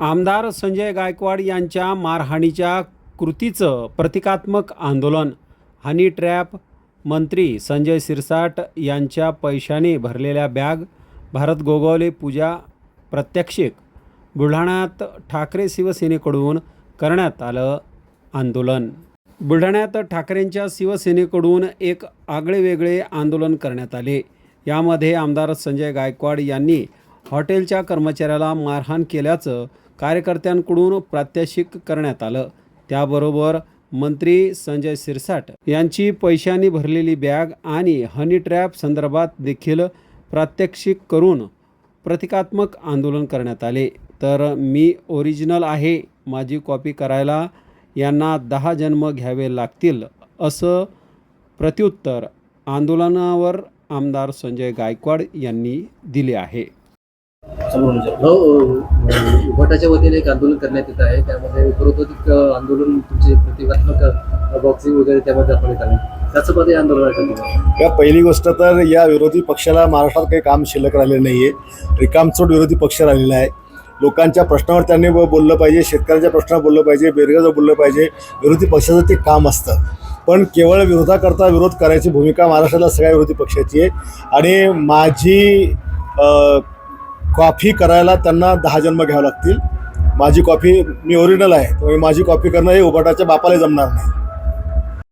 आमदार संजय गायकवाड यांच्या मारहाणीच्या कृतीचं प्रतिकात्मक आंदोलन. हनी ट्रॅप मंत्री संजय सिरसाट यांच्या पैशाने भरलेल्या बॅग भारत गोगावले पूजा प्रत्यक्षिक बुलढाण्यात ठाकरे शिवसेनेकडून करण्यात आलं आंदोलन. बुलढाण्यात ठाकरेंच्या शिवसेनेकडून एक आगळेवेगळे आंदोलन करण्यात आले. यामध्ये आमदार संजय गायकवाड यांनी हॉटेलच्या कर्मचाऱ्याला मारहाण केल्याचं कार्यकर्त्यांकडून प्रात्यक्षिक करण्यात आलं. त्याबरोबर मंत्री संजय सिरसाट यांची पैशांनी भरलेली बॅग आणि हनी ट्रॅप संदर्भात देखील प्रात्यक्षिक करून प्रतिकात्मक आंदोलन करण्यात आले. तर मी ओरिजिनल आहे माझी कॉपी करायला यांना दहा जन्म घ्यावे लागतील असं प्रत्युत्तर आंदोलनावर आमदार संजय गायकवाड यांनी दिले आहे. हो उभटाच्या वतीने एक आंदोलन करण्यात येत आहे. त्यामध्ये उपरोत्तिक आंदोलन तुमचे प्रतिकात्मक बॉक्सिंग वगैरे त्यामध्ये दाखवण्यात आले त्याचं मध्ये आंदोलन? या पहिली गोष्ट तर या विरोधी पक्षाला महाराष्ट्रात काही काम शिल्लक राहिलेलं नाही आहे रिकामचोट विरोधी पक्ष राहिलेला आहे. लोकांच्या प्रश्नावर त्यांनी बोललं पाहिजे शेतकऱ्यांच्या प्रश्नावर बोललं पाहिजे बेरोजगार बोललं पाहिजे. विरोधी पक्षाचं ते काम असतं. पण केवळ विरोधाकरता विरोध करायची भूमिका महाराष्ट्राला सगळ्या विरोधी पक्षाची आहे. आणि माझी कॉफी करायला त्यांना दहा जन्म घ्यावे लागतील. माझी कॉफी मी ओरिजिनल आहे त्यामुळे माझी कॉफी करणं हे उभाटाच्या बापाला जमणार नाही.